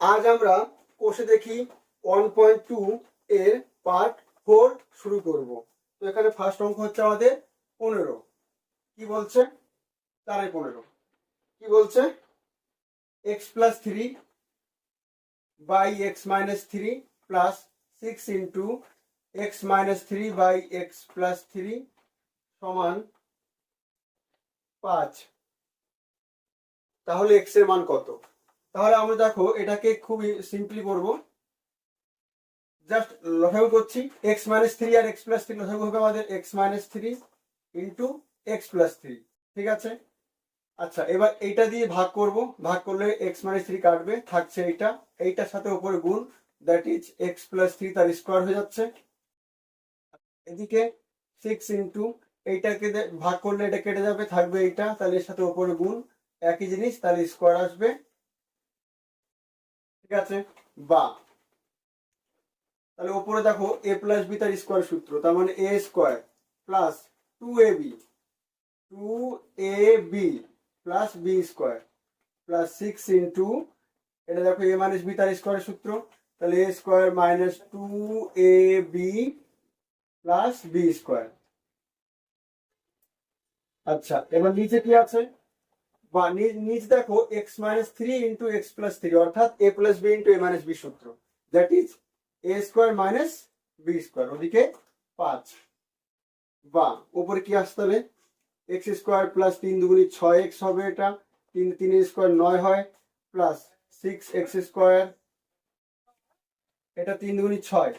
আজ আমরা কোষে দেখি ওয়ান পয়েন্ট টু এর পার্ট ফোর শুরু করব। তো এখানে ফার্স্ট অঙ্ক হচ্ছে আমাদের পনেরো। কি বলছে? তারাই পনেরো। কি বলছে? X plus three by x minus three plus six into x minus three by x plus three সমান পাঁচ। তাহলে এক্সের মান কত? তাহলে আমরা দেখো এটাকে খুবই সিম্পলি করব। জাস্ট লসাগু করছি। এক্স মাইনাস থ্রি আর এক্স প্লাস থ্রি লসাগু হবে আমাদের x minus three into x plus three ঠিক আছে? আচ্ছা এবার এইটা দিয়ে ভাগ করব। ভাগ করলে এক্স মাইনাস থ্রি কাটবে, থাকছে এইটা। এইটার সাথে উপরে গুণ that is x plus three তার স্কোয়ার হয়ে যাচ্ছে। এদিকে সিক্স ইন্টু এইটাকে ভাগ করলে এটা কেটে যাবে, থাকবে এইটা, তাহলে এর সাথে উপরে গুণ, একই জিনিস, তাহলে স্কোয়ার আসবে। ঠিক আছে? বা। তাহলে উপরে দেখো এ প্লাস বি তার স্কোয়ার সূত্র, তার মানে a square plus two a b two a b plus b square plus six into এটা দেখো এ মাইনাস বি তার স্কোয়ারের সূত্র, তাহলে a square minus two a b plus b square আচ্ছা এবার নিচে কি আছে? বা নিচ দেখো x minus three into x plus three অর্থাৎ a plus b into a minus b সূত্র। That is a square minus b square ওদিকে পাঁচ। বা, উপরে কি আসতে হবে? এক্স স্কোয়ার প্লাস তিন দুগুণি ছয় এক্স হবে এটা। তিন তিন স্কোয়ার নয় হয় প্লাস সিক্স এক্স স্কোয়ার এটা তিন দুগুণি ছয়।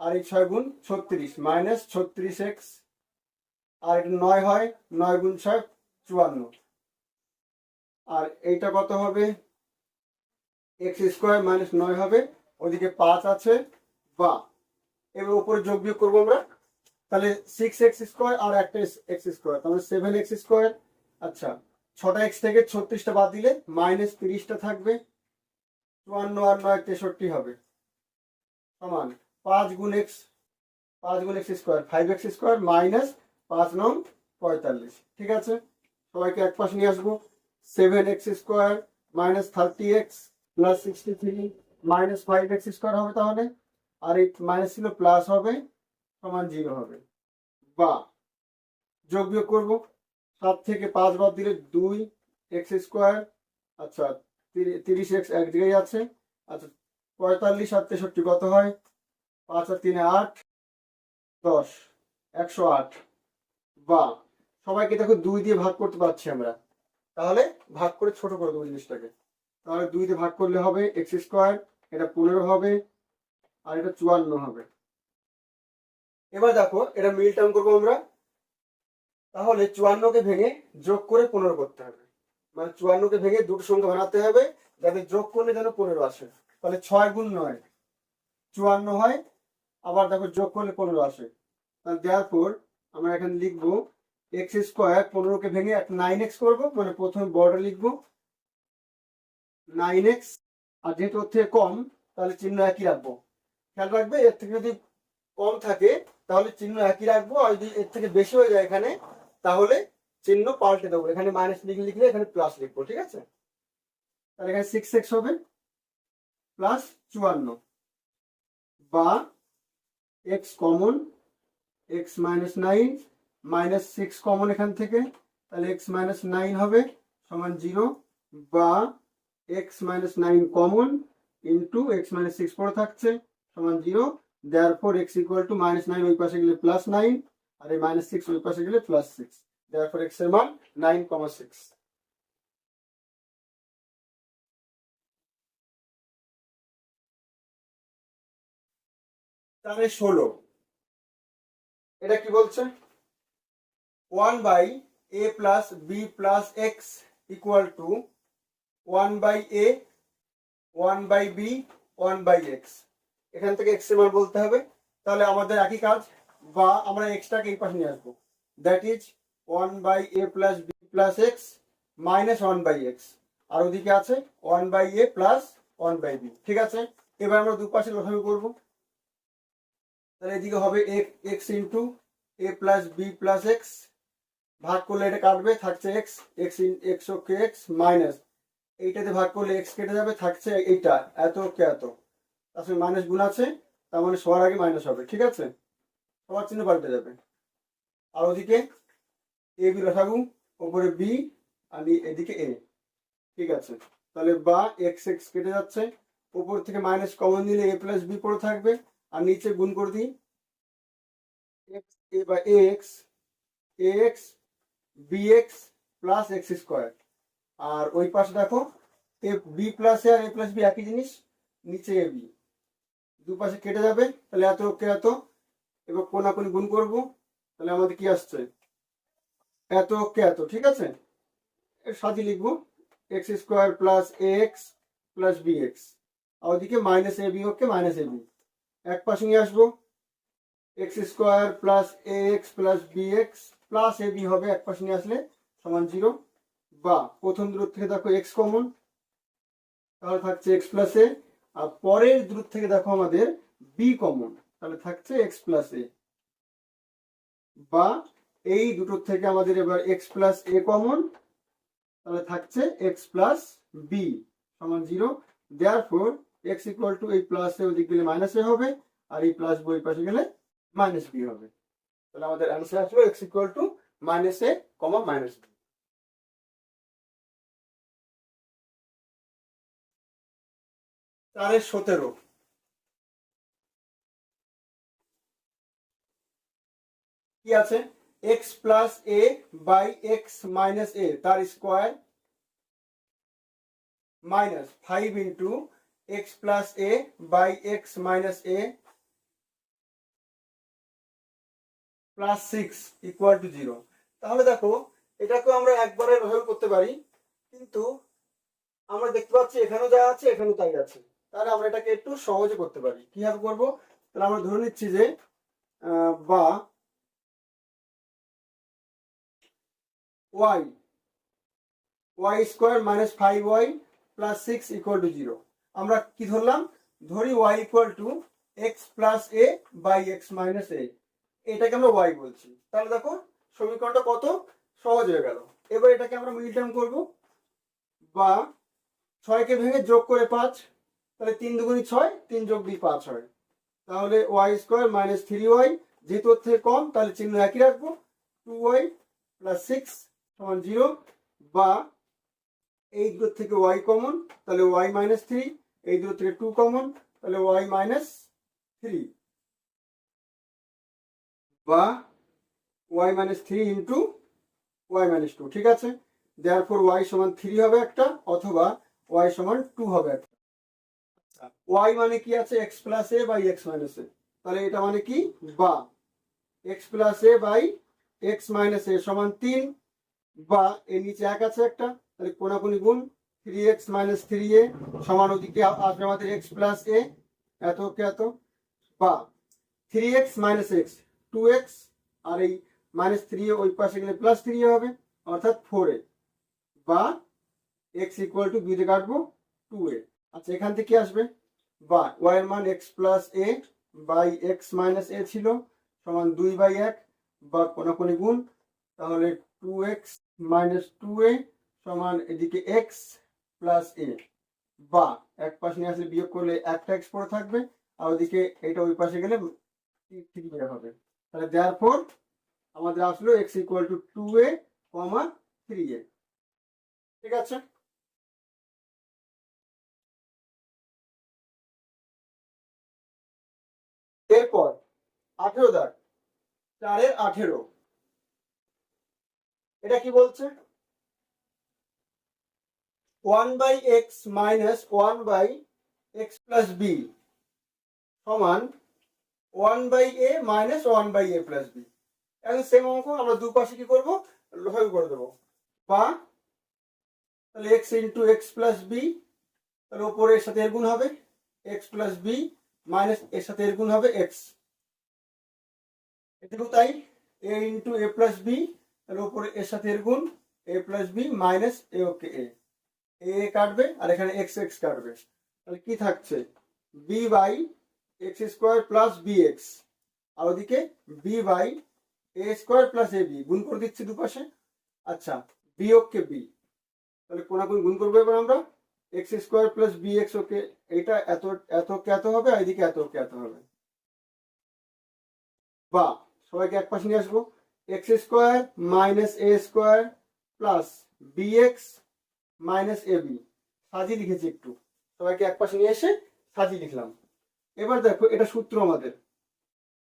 আর এই ছয় গুণ ছত্রিশ মাইনাস ছত্রিশ এক্স আর এটা নয় হয়, নয় গুণ ছয়, চুয়ান্ন। আর এইটা কত হবে? এক্স স্কোয়ার মাইনাস নয় হবে। ওদিকে পাঁচ আছে, বা। এবার উপরে যোগ বিয়োগ করব আমরা। তাহলে সিক্স এক্স স্কোয়ার আর একটা এক্স স্কোয়ার তাহলে সেভেন এক্স স্কোয়ার আচ্ছা ছটা এক্স থেকে ছত্রিশটা বাদ দিলে মাইনাস তিরিশটা থাকবে। চুয়ান্ন আর নয় তেষট্টি হবে। সমান পাঁচ গুণ এক্স পাঁচ গুণ x square five x square minus পাঁচ নং পঁয়তাল্লিশ। ঠিক আছে? সবাইকে এক পাশে নিয়ে আসব। Seven x square minus thirty x plus sixty three minus five x square হবে তাহলে। আর এই মাইনাস ছিল প্লাস হবে, সমান জিরো হবে। বা যোগ বিয়োগ করব। সাত থেকে পাঁচ বাদ দিলে দুই এক্স স্কোয়ার আচ্ছা তিরি- তিরিশ এক্স এক জায়গায় আছে। আচ্ছা পঁয়তাল্লিশ আর তেষট্টি কত হয়? পাঁচ আর তিনে আট, দশ, একশো আট। বা সবাইকে দেখো দুই দিয়ে ভাগ করতে পারছি আমরা। তাহলে ভাগ করে ছোট করে দেবো জিনিসটাকে। তাহলে দুই দিয়ে ভাগ করলে হবে এক্স স্কোয়ার এটা পনেরো হবে আর এটা চুয়ান্ন হবে। এবার দেখো, এটা মিল টার্ম করব আমরা। তাহলে চুয়ান্নকে ভেঙে যোগ করে পনেরো করতে হবে। মানে চুয়ান্নকে ভেঙে দুটো সংখ্যা বানাতে হবে যাতে যোগ করলে যেন পনেরো আসে। তাহলে ছয় গুণ নয়, চুয়ান্ন হয়, আবার দেখো যোগ করলে পনেরো আসে। তাহলে দেওয়ার পর আমরা এখানে লিখব এক্স স্কোয়ার পনেরোকে ভেঙে নাইন এক্স করব মানে প্রথমে বর্ডার লিখব। নাইন এক্স আর যেহেতু ওর থেকে কম, তাহলে চিহ্ন একই রাখব। খেয়াল রাখবে, এর থেকে যদি কম থাকে, তাহলে চিহ্ন একই রাখব, আর যদি এর থেকে বেশি হয়ে যায় এখানে, তাহলে চিহ্ন পাল্টে দেবো। এখানে মাইনাস লিখে লিখলে এখানে প্লাস লিখব, ঠিক আছে? তাহলে এখানে সিক্স এক্স হবে প্লাস চুয়ান্ন। বা x common x minus nine minus six common এখান থেকে, তাহলে এক্স মাইনাস নাইন হবে, সমান জিরো বা x minus nine common into x minus six পড়ে থাকছে, সমান zero therefore x equal to minus nine ওই পাশে গেলে প্লাস নাইন আর এই মাইনাস সিক্স ওই পাশে গেলে প্লাস সিক্স দেয়ার ফোর এক্সের মান নাইন কমা সিক্স তাহলে ষোলো, এটা কি বলছে? One by a plus b plus x equal to one by a one by b one by x এখান থেকে এক্স মান বলতে হবে। তাহলে আমাদের একই কাজ, বা আমরা এক্সটাকে এই পাশে নিয়ে আসব। That is one by a plus b plus x minus one by x আর ওদিকে আছে one by a plus one by b ঠিক আছে? এবার আমরা দুপাশে লসাগু করব। তাহলে এদিকে হবে x into a plus b plus x ভাগ করলে এটা কাটবে, থাকছে x x in x okay x minus এইটাতে ভাগ করলে এক্স কেটে যাবে, থাকছে এইটা, এত কে এত। তার সঙ্গে মাইনাস গুণ আছে, তার মানে সবার আগে মাইনাস হবে, ঠিক আছে? সবার চিহ্ন পাল্টে যাবে। আর ওদিকে এ বি লসাগু ওপরে বি আর এদিকে এ ঠিক আছে? তাহলে বা এক্স এক্স কেটে যাচ্ছে উপর থেকে মাইনাস কমন দিলে এ প্লাস বি পড়ে থাকবে, আর নিচে গুণ করে দিই এক্স এ বা x x x plus x square আর ওই পাশে দেখো, এ বি প্লাস এ আর এ প্লাস বি একই জিনিস, নিচে এ বি দুপাশে কেটে যাবে, তাহলে এত, কে এত? এবার কোনাকুনি গুণ করব, তাহলে আমাদের কি আসছে? এত, কে এত, ঠিক আছে? সাথে লিখব x square plus a x plus b x আর ওদিকে minus a b okay minus a b এক পাশে নিয়ে আসব x square plus a x plus b x plus a b হবে, এক পাশে নিয়ে আসলে সমান জিরো বা প্রথম দূরত্ব থেকে দেখো এক্স কমন তাহলে থাকছে এক্স প্লাস এ আর পরের দূরত্ব থেকে দেখো আমাদের বি কমন তাহলে থাকছে এক্স প্লাস এ বা এই দুটোর থেকে আমাদের এবার এক্স প্লাস এ কমন তাহলে থাকছে এক্স প্লাস বি সমান zero therefore x equal to এই প্লাস এ ওদিক গেলে মাইনাস এ হবে, আর এই প্লাস বই পাশে গেলে মাইনাস বি হবে। তাহলে আমাদের অ্যান্সার আসবে x equal to minus a comma minus b চারের সতেরো। কি আছে? X plus a by x minus a তার square minus five into x plus a by x minus a plus six equal to zero তাহলে দেখো, এটাকেও আমরা একবারে ব্যবহার করতে পারি, কিন্তু আমরা দেখতে পাচ্ছি এখানেও যা আছে, এখানেও তাই আছে। তাহলে আমরা এটাকে একটু সহজে করতে পারি। কীভাবে করব? তাহলে আমরা ধরে নিচ্ছি যে বা y y square minus five y plus six equal to zero আমরা কি ধরলাম? ধরি y equal to x plus a by x minus a এটাকে আমরা ওয়াই বলছি। তাহলে দেখো, সমীকরণটা কত সহজ হয়ে গেল। এবার এটাকে আমরা মিডিল টার্ম করব। বা ছয়কে ভেঙে যোগ করে পাঁচ, তাহলে তিন দুগুণি ছয়, তিন যোগ দুই পাঁচ হয়। তাহলে y square minus three y যেহেতু থেকে কম, তাহলে চিহ্ন একই রাখব। টু ওয়াই প্লাস সিক্স সমান জিরো বা এই দূর থেকে ওয়াই কমন তাহলে ওয়াই মাইনাস থ্রি এই দূর থেকে টু কমন তাহলে ওয়াই মাইনাস থ্রি বা y minus three into y minus two ঠিক আছে? দেয়ার ফোর ওয়াই সমান থ্রি হবে একটা, অথবা ওয়াই সমান টু হবে একটা। ওয়াই মানে কি আছে? X plus a by x minus a তাহলে এটা মানে কি? বা। X plus a by x minus a সমান তিন, বা এর নিচে এক আছে একটা, তাহলে কোনাকুনি গুণ three x minus three a সমান ওদিকে আসবে আমাদের এক্স প্লাস এ এত কে এত? বা। Three x minus x two x আর এই মাইনাস থ্রি ওই পাশে গেলে প্লাস থ্রি হবে, অর্থাৎ ফোর এ। বা এক্স ইকুয়াল টু দুইতে কাটবো টু এ। আচ্ছা এখান থেকে আসবে? বা ওয়াই মান x plus a by x minus a ছিল সমান দুই বাই এক বা কোনাকুনি গুণ, তাহলে two x minus two a সমান এদিকে এক্স প্লাস এ বা এক পাশে নিয়ে আসলে বিয়োগ করলে একটা এক্স পড়ে থাকবে, আর ওদিকে এটা ওই পাশে গেলে ঠিক হবে। তাহলে দেয়ার ফোর আমাদের আসলো x equal to two a comma three a ঠিক আছে? এরপর আঠেরো দাগ চারের আঠেরো। এটা কি বলছে? One by x minus one by x plus b সমান one by a minus one by a plus b এখন সেম অঙ্ক, আমরা দুপাশে কি করব? লসাগু করে দেবো। বা তাহলে x into x plus b তাহলে ওপরে এর সাথে এর গুণ হবে। এক্স প্লাস বি মাইনাস এর সাথে এর গুণ হবে এক্স এটুকু তাই। A into a plus b তাহলে ওপরে এর সাথে এর গুণ। A plus b minus a okay a a কাটবে, আর এখানে এক্স এক্স কাটবে। তাহলে কি থাকছে? B by x square plus b x আর ওদিকে b by a square plus a b গুণ করে দিচ্ছি দুপাশে। আচ্ছা বিয়োগকে বি তাহলে কোনাকুনি গুণ করব এবার আমরা। X square plus b x okay, এটা এত এত এত হবে, আর এদিকে এত এত হবে। বা, সবাইকে এক পাশে নিয়ে আসব। X square minus a square plus b x minus a b সাজিয়ে লিখেছি একটু। সবাইকে এক পাশে নিয়ে এসে সাজিয়ে লিখলাম। এবার দেখো, এটা সূত্র আমাদের।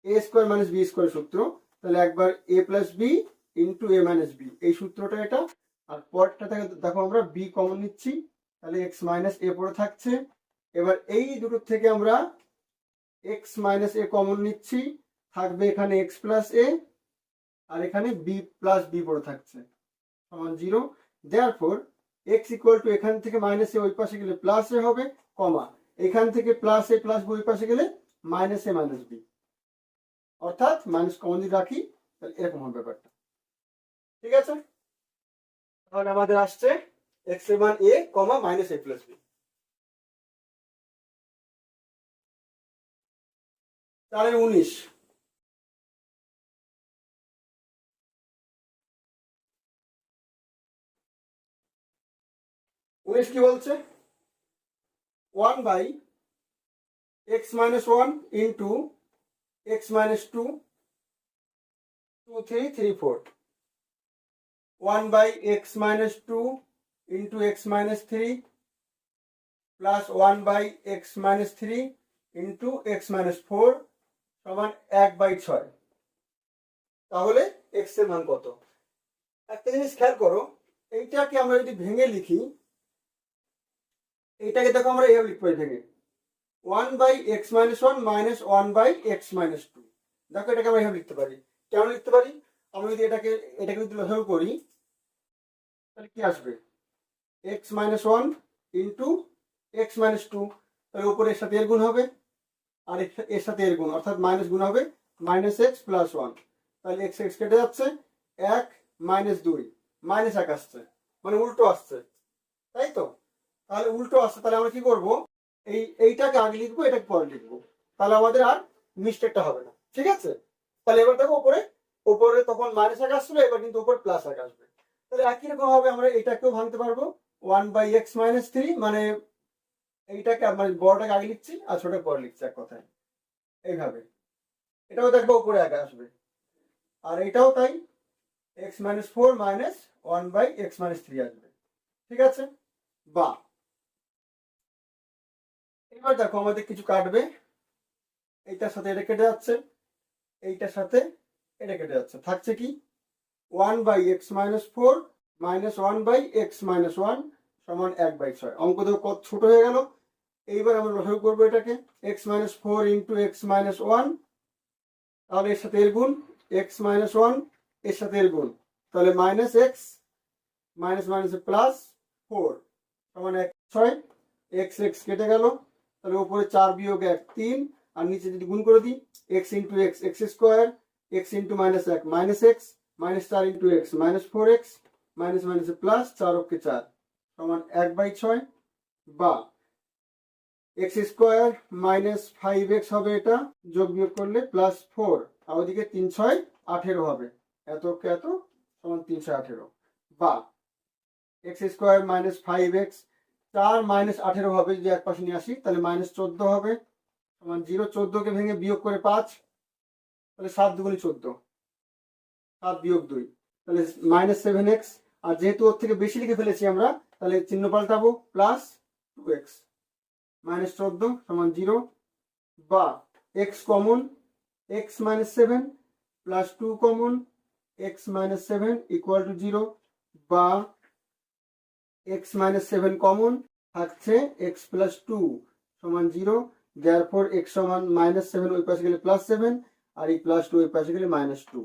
A square minus b square সূত্র। তাহলে একবার a plus b into a minus b এই সূত্রটা এটা। আর পরটা থেকে দেখো আমরা বি কমন নিচ্ছি। তাহলে এক্স মাইনাস এ পড়ে থাকছে। এবার এই দুটোর থেকে আমরা এক্স মাইনাস এ কমন নিচ্ছি। থাকবে এখানে এক্স প্লাস এ আর এখানে বি প্লাস বি পড়ে থাকছে। সমান zero therefore x equal to এখান থেকে মাইনাস এ ওই পাশে গেলে প্লাস এ হবে কমা এখান থেকে প্লাস এ প্লাস বি ওই পাশে গেলে মাইনাস এ মাইনাস বি অর্থাৎ মাইনাস কমন যদি রাখি, তাহলে এরকম হবে ব্যাপারটা। ঠিক আছে? তাহলে আমাদের আসছে এক্সের মান a comma minus a plus b চারের উনিশ। উনিশ কি বলছে? One by x minus one into x minus two two three three four one by x minus two into x minus three plus one by x minus three into x minus four সমান এক by ছয়। তাহলে এক্সের মান কত? একটা জিনিস খেয়াল করো, এইটাকে আমরা যদি ভেঙে লিখি এইটাকে দেখো আমরা এভাবে লিখতে পারি ভেঙে one by x minus one minus one by x minus two দেখো এটাকে আমরা এভাবে লিখতে পারি। কেমন লিখতে পারি? আমরা যদি এটাকে এটাকে যদি লসাগু করি, তাহলে কি আসবে? X minus one into x minus two তাহলে উপরে এর সাথে এর গুণ হবে, আর এর সাথে, এর গুণ, অর্থাৎ মাইনাস গুণ হবে মাইনাস এক্স প্লাস ওয়ান তাহলে এক্স এক্স কেটে যাচ্ছে, এক মাইনাস দুই। মাইনাস এক আসছে মানে উল্টো আসছে। তাই তো? তাহলে উল্টো আসছে, তাহলে আমরা কি করব? এই, এইটাকে আগে লিখব, এটাকে পরে লিখব। তাহলে আমাদের আর মিস্টেকটা হবে না, ঠিক আছে? তাহলে এবার দেখো উপরে উপরে তখন মাইনাস এক আসছিল, এবার কিন্তু উপরে প্লাস এক আসবে। তাহলে একই রকম হবে আমরা এটাকেও ভাঙতে পারব। One by x minus three মানে এইটাকে মানে বড়টাকে আগে লিখছি আর ছোট পরে লিখছি এক কথায়। এইভাবে। এটাও দেখব উপরে এক আসবে। আর এটাও তাই x minus four minus one by x minus three আসবে। ঠিক আছে? বা এবার দেখো আমাদের কিছু কাটবে। এইটার সাথে এটা কেটে যাচ্ছে। এইটার সাথে এটা কেটে যাচ্ছে। থাকছে কি? One by x minus four minus one by x minus one সমান এক বাই ছয়। অঙ্ক দেখো কত ছোট হয়ে গেল। এইবার আমরা লসাগু করব এটাকে। X minus four into x minus one তাহলে এর সাথে এর গুণ। এক্স মাইনাস ওয়ানের সাথে এর গুণ। তাহলে minus x minus minus plus four সমান এক ছয়। এক্স এক্স কেটে গেল। তাহলে উপরে চার বিয়োগ এক, তিন, আর নিচে যদি গুণ করে দিই x into x x square x into minus এক মাইনাস এক্স মাইনাস চার into x minus four x minus minus plus চার অক্ষে চার, সমান এক বাই ছয়, বা x square minus five x হবে এটা, যোগ বিয়োগ করলে প্লাস ফোর আর ওদিকে তিন ছয় আঠেরো হবে, এত এত, সমান তিনশো আঠেরো, বা x square minus five x চার মাইনাস আঠেরো হবে যদি এক পাশে নিয়ে আসি, তাহলে মাইনাস চোদ্দ হবে, সমান জিরো, চোদ্দকে ভেঙে বিয়োগ করে পাঁচ, তাহলে সাত দুগুণি চোদ্দ, সাত বিয়োগ দুই, তাহলে মাইনাস সেভেন এক্স, আর যেহেতু ওর থেকে বেশি লিখে ফেলেছি আমরা, তাহলে চিহ্ন পাল্টাবো, প্লাস টু এক্স, মাইনাস চোদ্দ সমান জিরো, বা x common, x minus seven, plus two common, x minus seven equal to zero, বা এক্স মাইনাস সেভেন কমন থাকছে এক্স প্লাস টু সমান জিরো দেয়ার ফোর এক্স সমান মাইনাস সেভেন ওই পাশে গেলে প্লাস সেভেন আর এই প্লাস টু ওই পাশে গেলে মাইনাস টু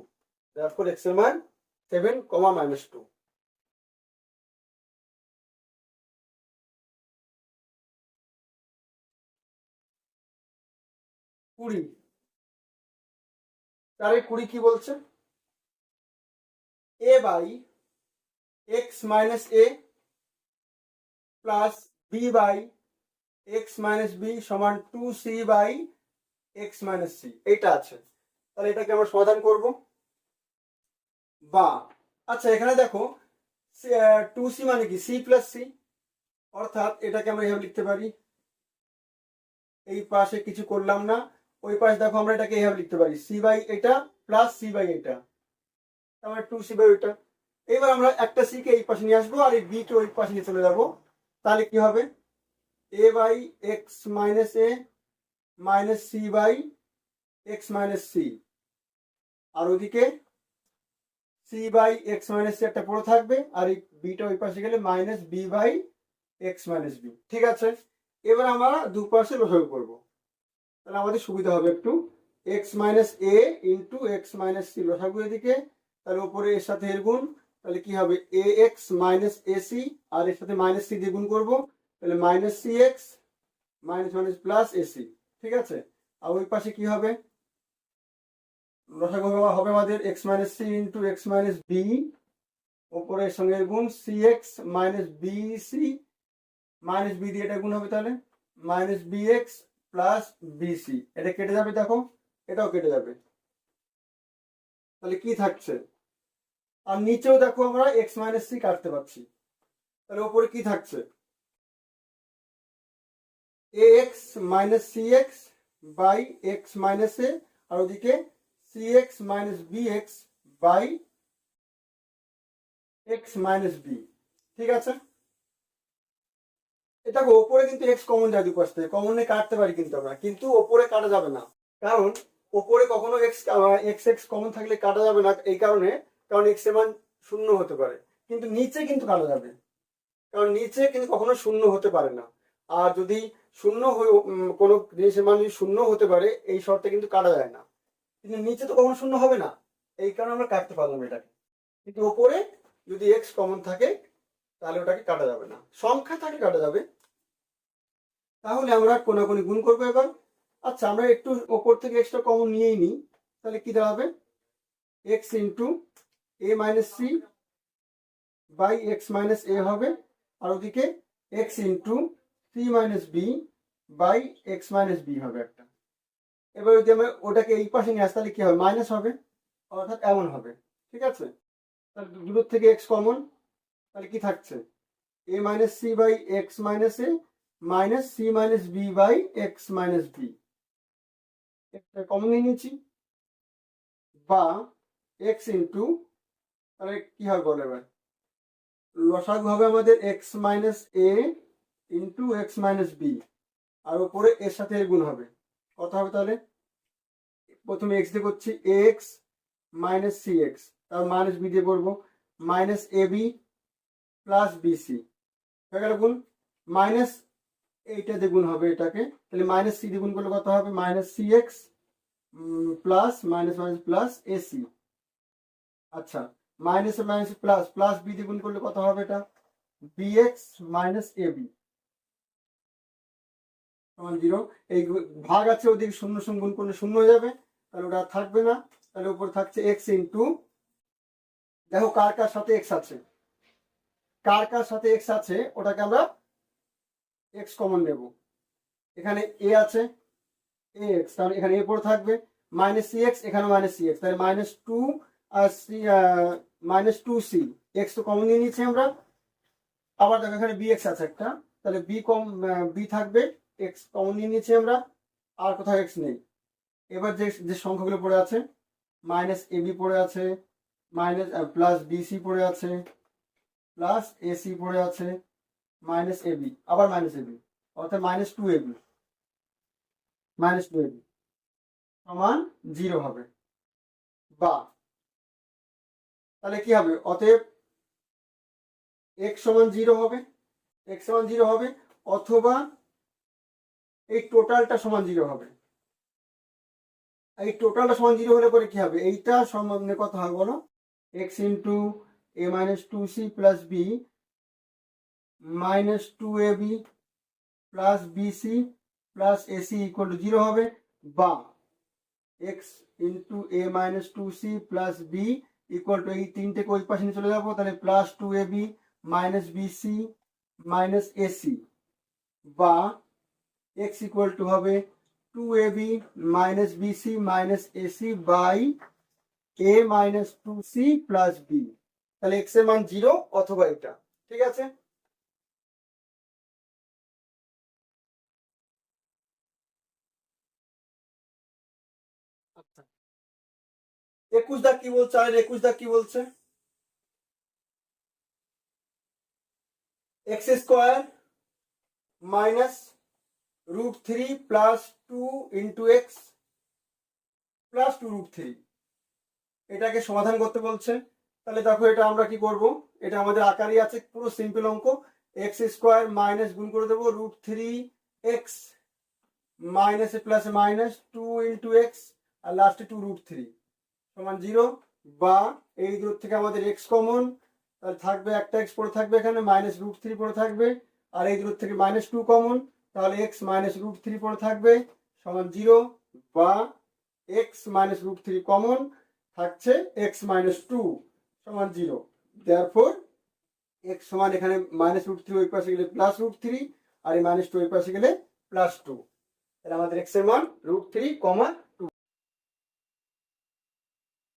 দেয়ার ফোর এক্সের মান সেভেন কমা মাইনাস টু কুড়ি, তারে কুড়ি কি বলছে? A by x minus a plus b by x minus b সমান two c by x minus c এটা আছে। তাহলে এটাকে আমরা সমাধান করব। বা আচ্ছা এখানে দেখো টু সি মানে কি? সি প্লাস সি অর্থাৎ এটাকে আমরা এভাবে লিখতে পারি। এই পাশে কিছু করলাম না। ওই পাশে দেখো আমরা এটাকে এইভাবে লিখতে পারি। সি বাই এটা প্লাস সি বাই এটা। তারপরে টু সি বাই ওইটা। এবার আমরা একটা সি কে এই পাশে নিয়ে আসব আর এই বি কে ওই পাশে নিয়ে চলে যাব। তাহলে কি হবে? A by x minus a minus c by x minus c আর ওদিকে c by x minus c একটা পড়ে থাকবে, আর এই বিটা ওই পাশে গেলে minus b by x minus b ঠিক আছে? এবার আমরা দুপাশে লসাগু করব। তাহলে আমাদের সুবিধা হবে একটু। X minus a into x minus c লসাগু এদিকে, তাহলে উপরে এর সাথে এর গুণ। তাহলে কি হবে? A x minus a c আর এর সাথে মাইনাস সি দিয়ে গুণ করব। তাহলে minus c x minus minus plus a c ঠিক আছে? আর ওই পাশে কি হবে? লসাগু হবে- আমাদের x minus c into x minus b ওপরের সঙ্গে গুণ c x minus b c minus b দিয়ে এটা গুণ হবে তাহলে? Minus b x plus bc এটা কেটে যাবে দেখো? এটাও কেটে যাবে। তাহলে কি থাকছে? আর নিচেও দেখো আমরা এক্স মাইনাস সি কাটতে পারছি। তাহলে ওপরে কি থাকছে? A x minus c x by x minus a আর ওদিকে c x minus b x by x minus b ঠিক আছে? এটা ওপরে কিন্তু এক্স কমন যায় দুপাশ থেকে কমনে কাটতে পারি কিন্তু আমরা, কিন্তু ওপরে কাটা যাবে না। কারণ ওপরে কখনো এক্স এক্স এক্স কমন থাকলে কাটা যাবে না, এই কারণে কারণ এক্সের মান শূন্য হতে পারে। কিন্তু নিচে কিন্তু কাটা যাবে। কারণ নিচে কিন্তু কখনো শূন্য হতে পারে না। আর যদি শূন্য হয়ে কোনো জিনিসের মান যদি শূন্য হতে পারে, এই শর্তে কিন্তু কাটা যায় না। কিন্তু নিচে তো কখনো শূন্য হবে না। এই কারণে আমরা কাটতে পারলাম এটাকে। কিন্তু ওপরে যদি এক্স কমন থাকে, তাহলে ওটাকে কাটা যাবে না। সংখ্যা থাকে কাটা যাবে। তাহলে আমরা কোনাকুনি গুণ করব এবার। আচ্ছা আমরা একটু ওপর থেকে এক্সট্রা কমন নিয়েই নিই। তাহলে কি দাঁড়াবে? X into a minus c by x minus a হবে। আর ওদিকে x into c minus b by x minus b হবে একটা। এবার যদি আমরা ওটাকে এই পাশে নিয়ে আসি, তাহলে কি হবে? মাইনাস হবে, অর্থাৎ এমন হবে। ঠিক আছে? তাহলে দূর থেকে এক্স কমন তাহলে কি থাকছে? A minus c by x minus a minus c minus b by x minus b একটা কমন নিয়ে নিয়েছি। বা এক্স ইন্টু তাহলে কি হবে বলো এবার? লসাগু হবে আমাদের x minus a into x minus b আর ওপরে এর সাথে এর গুণ হবে। কত হবে তাহলে? প্রথমে এক্স দিয়ে করছি এক্স মাইনাস সি এক্স তারপর মাইনাস বি দিয়ে করব minus a b plus bc হয়ে গেল গুণ মাইনাস এইটা দিয়ে গুণ হবে এটাকে। তাহলে মাইনাস সি দিয়ে গুণ করলে কত হবে? Minus c x plus minus minus plus ac আচ্ছা minus minus plus plus b দিয়ে গুণ করলে কত হবে এটা? B x minus a b সমান জিরো এই ভাগ আছে ওদিকে শূন্য সঙ্গে গুণ করলে শূন্য হয়ে যাবে। তাহলে ওটা থাকবে না। তাহলে উপর থাকছে এক্স ইন্টু দেখো কার কার সাথে এক্স আছে। কার কার সাথে এক্স আছে, ওটাকে আমরা এক্স কমন নেব। এখানে এ আছে এ এক্স তাহলে এখানে এ পড়ে থাকবে। মাইনাস সি এক্স এখানে মাইনাস সি এক্স তাহলে মাইনাস টু আর c minus two c x তো কমন নিয়ে নিচ্ছি আমরা। আবার দেখো এখানে বি এক্স আছে একটা। তাহলে বি কম বি থাকবে এক্স কমন নিয়ে নিয়েছি আমরা। আর কোথাও এক্স নেই। এবার যে যে সংখ্যাগুলো পড়ে আছে মাইনাস এ বি পড়ে আছে মাইনাস প্লাস বিসি পড়ে আছে প্লাস এসি পড়ে আছে মাইনাস এ বি আবার মাইনাস এ বি অর্থাৎ minus two a b minus two a b সমান জিরো হবে। বা তাহলে কি হবে? অতএব এক্স সমান জিরো হবে। এক্স সমান জিরো হবে অথবা এই টোটালটা সমান জিরো হবে। এই টোটালটা সমান জিরো হলে পরে কি হবে? এইটা সম্বন্ধে কথা হবে বলো। X into a minus two c plus b minus two a b plus bc plus ac equal to zero হবে। বা x into a minus two c plus b equal to এই তিনটে ওই পাশে নিয়ে চলে যাব, তাহলে plus two a b minus bc minus ac বা এক্স ইকুয়াল টু হবে two a b minus bc minus ac by a minus two c plus b তাহলে এক্সের মান জিরো অথবা এটা, ঠিক আছে? একুশ দা কি বলছে? আর একুশ দা কি বলছে? X square minus root three plus two into x plus two root three. এটাকে সমাধান করতে বলছে। তাহলে দেখো এটা আমরা কি করব? এটা আমাদের আকারই আছে, পুরো সিম্পল অঙ্ক। এক্স স্কোয়ার মাইনাস গুণ করে দেবো root three x minus plus minus two into x আর লাস্টে টু রুট থ্রি। সমান জিরো বা এই দূর থেকে আমাদের এক্স কমন তাহলে থাকবে একটা এক্স পড়ে থাকবে এখানে মাইনাস রুট থ্রি পড়ে থাকবে, আর এই দূর থেকে মাইনাস টু কমন তাহলে এক্স মাইনাস রুট থ্রি পড়ে থাকবে, সমান জিরো বা x minus root three common থাকছে এক্স মাইনাস টু সমান জিরো। দেয়ারফোর এক্স সমান এখানে মাইনাস রুট থ্রি ওই পাশে গেলে প্লাস রুট থ্রি আর এই মাইনাস টু ওই পাশে গেলে প্লাস টু তাহলে আমাদের এক্সের মান রুট থ্রি কমা